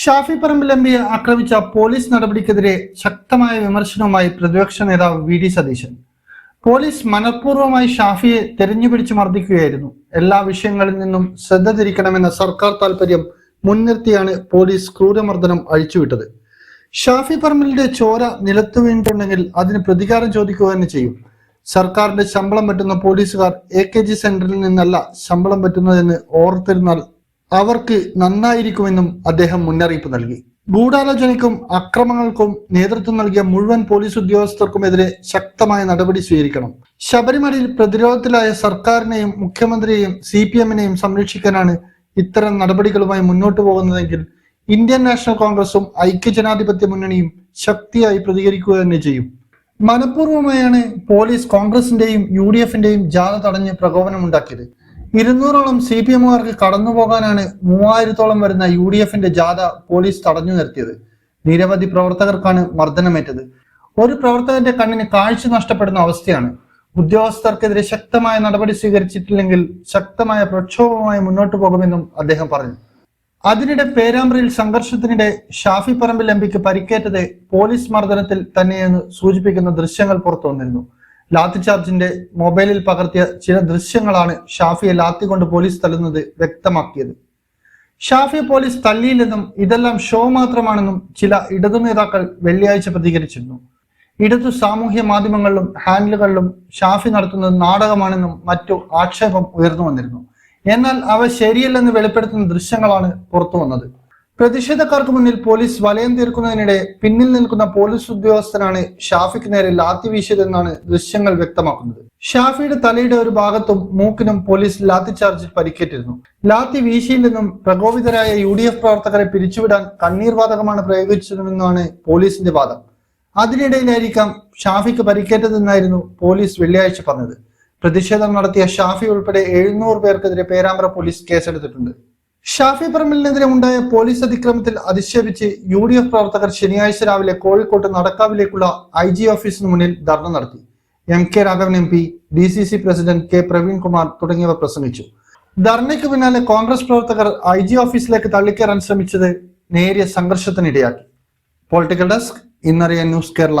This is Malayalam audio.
ഷാഫി പറമ്പിൽ എം പിയെ ആക്രമിച്ച പോലീസ് നടപടിക്കെതിരെ ശക്തമായ വിമർശനവുമായി പ്രതിപക്ഷ നേതാവ് വി ഡി സതീശൻ. പോലീസ് മനഃപൂർവമായി ഷാഫിയെ തെരഞ്ഞുപിടിച്ച് മർദ്ദിക്കുകയായിരുന്നു. എല്ലാ വിഷയങ്ങളിൽ നിന്നും ശ്രദ്ധ തിരിക്കണമെന്ന സർക്കാർ താല്പര്യം മുൻനിർത്തിയാണ് പോലീസ് ക്രൂരമർദ്ദനം അഴിച്ചുവിട്ടത്. ഷാഫി പറമ്പിലിന്റെ ചോര നിലത്തു വീണിട്ടുണ്ടെങ്കിൽ അതിന് പ്രതികാരം ചോദിക്കുക തന്നെ ചെയ്യും. സർക്കാരിന്റെ ശമ്പളം പറ്റുന്ന പോലീസുകാർ എ കെ ജി സെന്ററിൽ നിന്നല്ല ശമ്പളം പറ്റുന്നതെന്ന് ഓർത്തിരുന്നാൽ അവർക്ക് നന്നായിരിക്കുമെന്നും അദ്ദേഹം മുന്നറിയിപ്പ് നൽകി. ഗൂഢാലോചനയ്ക്കും അക്രമങ്ങൾക്കും നേതൃത്വം നൽകിയ മുഴുവൻ പോലീസ് ഉദ്യോഗസ്ഥർക്കുമെതിരെ ശക്തമായ നടപടി സ്വീകരിക്കണം. ശബരിമലയിൽ പ്രതിരോധത്തിലായ സർക്കാരിനെയും മുഖ്യമന്ത്രിയെയും സി പി എമ്മിനെയും സംരക്ഷിക്കാനാണ് ഇത്തരം നടപടികളുമായി മുന്നോട്ടു പോകുന്നതെങ്കിൽ ഇന്ത്യൻ നാഷണൽ കോൺഗ്രസും ഐക്യജനാധിപത്യ മുന്നണിയും ശക്തിയായി പ്രതികരിക്കുക തന്നെ ചെയ്യും. മനഃപൂർവമായാണ് പോലീസ് കോൺഗ്രസിന്റെയും യു ഡി എഫിന്റെയും ജാഥ തടഞ്ഞ് പ്രകോപനമുണ്ടാക്കിയത്. ഇരുന്നൂറോളം സി പി എമ്മുകാർക്ക് കടന്നു പോകാനാണ് മൂവായിരത്തോളം വരുന്ന യു ഡി എഫിന്റെ ജാഥ പോലീസ് തടഞ്ഞു നിർത്തിയത്. നിരവധി പ്രവർത്തകർക്കാണ് മർദ്ദനമേറ്റത്. ഒരു പ്രവർത്തകന്റെ കണ്ണിന് കാഴ്ച നഷ്ടപ്പെടുന്ന അവസ്ഥയാണ്. ഉദ്യോഗസ്ഥർക്കെതിരെ ശക്തമായ നടപടി സ്വീകരിച്ചിട്ടില്ലെങ്കിൽ ശക്തമായ പ്രക്ഷോഭവുമായി മുന്നോട്ടു പോകുമെന്നും അദ്ദേഹം പറഞ്ഞു. അതിനിടെ പേരാമ്പ്രയിൽ സംഘർഷത്തിനിടെ ഷാഫി പറമ്പിൽ എം പിക്ക് പരിക്കേറ്റത് പോലീസ് മർദ്ദനത്തിൽ തന്നെയെന്ന് സൂചിപ്പിക്കുന്ന ദൃശ്യങ്ങൾ പുറത്തു വന്നിരുന്നു. ലാത്തിചാർജിന്റെ മൊബൈലിൽ പകർത്തിയ ചില ദൃശ്യങ്ങളാണ് ഷാഫിയെ ലാത്തി കൊണ്ട് പോലീസ് തല്ലുന്നത് വ്യക്തമാക്കിയത്. ഷാഫിയെ പോലീസ് തല്ലിയില്ലെന്നും ഇതെല്ലാം ഷോ മാത്രമാണെന്നും ചില ഇടതു നേതാക്കൾ വെള്ളിയാഴ്ച പ്രതികരിച്ചിരുന്നു. ഇടതു സാമൂഹ്യ മാധ്യമങ്ങളിലും ഹാൻഡിലുകളിലും ഷാഫി നടത്തുന്നത് നാടകമാണെന്നും മറ്റു ആക്ഷേപം ഉയർന്നു വന്നിരുന്നു. എന്നാൽ അവ ശരിയല്ലെന്ന് വെളിപ്പെടുത്തുന്ന ദൃശ്യങ്ങളാണ് പുറത്തു വന്നത്. പ്രതിഷേധക്കാർക്ക് മുന്നിൽ പോലീസ് വലയം തീർക്കുന്നതിനിടെ പിന്നിൽ നിൽക്കുന്ന പോലീസ് ഉദ്യോഗസ്ഥനാണ് ഷാഫിക്ക് നേരെ ലാത്തി വീശിയതെന്നാണ് ദൃശ്യങ്ങൾ വ്യക്തമാക്കുന്നത്. ഷാഫിയുടെ തലയുടെ ഒരു ഭാഗത്തും മൂക്കിനും പോലീസ് ലാത്തി ചാർജിൽ പരിക്കേറ്റിരുന്നു. ലാത്തി വീശിയില്ലെന്നും പ്രകോപിതരായ യു ഡി എഫ് പ്രവർത്തകരെ പിരിച്ചുവിടാൻ കണ്ണീർവാതകമാണ് പ്രയോഗിച്ചതെന്നാണ് പോലീസിന്റെ വാദം. അതിനിടയിലായിരിക്കാം ഷാഫിക്ക് പരിക്കേറ്റതെന്നായിരുന്നു പോലീസ് വെള്ളിയാഴ്ച പറഞ്ഞത്. പ്രതിഷേധം നടത്തിയ ഷാഫി ഉൾപ്പെടെ എഴുന്നൂറ് പേർക്കെതിരെ പേരാമ്പ്ര പോലീസ് കേസെടുത്തിട്ടുണ്ട്. ഷാഫി പറമ്പലിനെതിരെ ഉണ്ടായ പോലീസ് അതിക്രമത്തിൽ അധിക്ഷേപിച്ച് യു ഡി എഫ് പ്രവർത്തകർ ശനിയാഴ്ച രാവിലെ കോഴിക്കോട്ട് നടക്കാവിലേക്കുള്ള ഐ ജി ഓഫീസിന് മുന്നിൽ ധർണ നടത്തി. M K Raghavan M P D C C president K Praveen Kumar തുടങ്ങിയവർ പ്രസംഗിച്ചു. ധർണയ്ക്ക് പിന്നാലെ കോൺഗ്രസ് പ്രവർത്തകർ ഐ ജി ഓഫീസിലേക്ക് തള്ളിക്കയറാൻ ശ്രമിച്ചത് നേരിയ സംഘർഷത്തിനിടയാക്കി. പൊളിറ്റിക്കൽ ഡെസ്ക് ഇന്നറിയ ന്യൂസ് കേരള.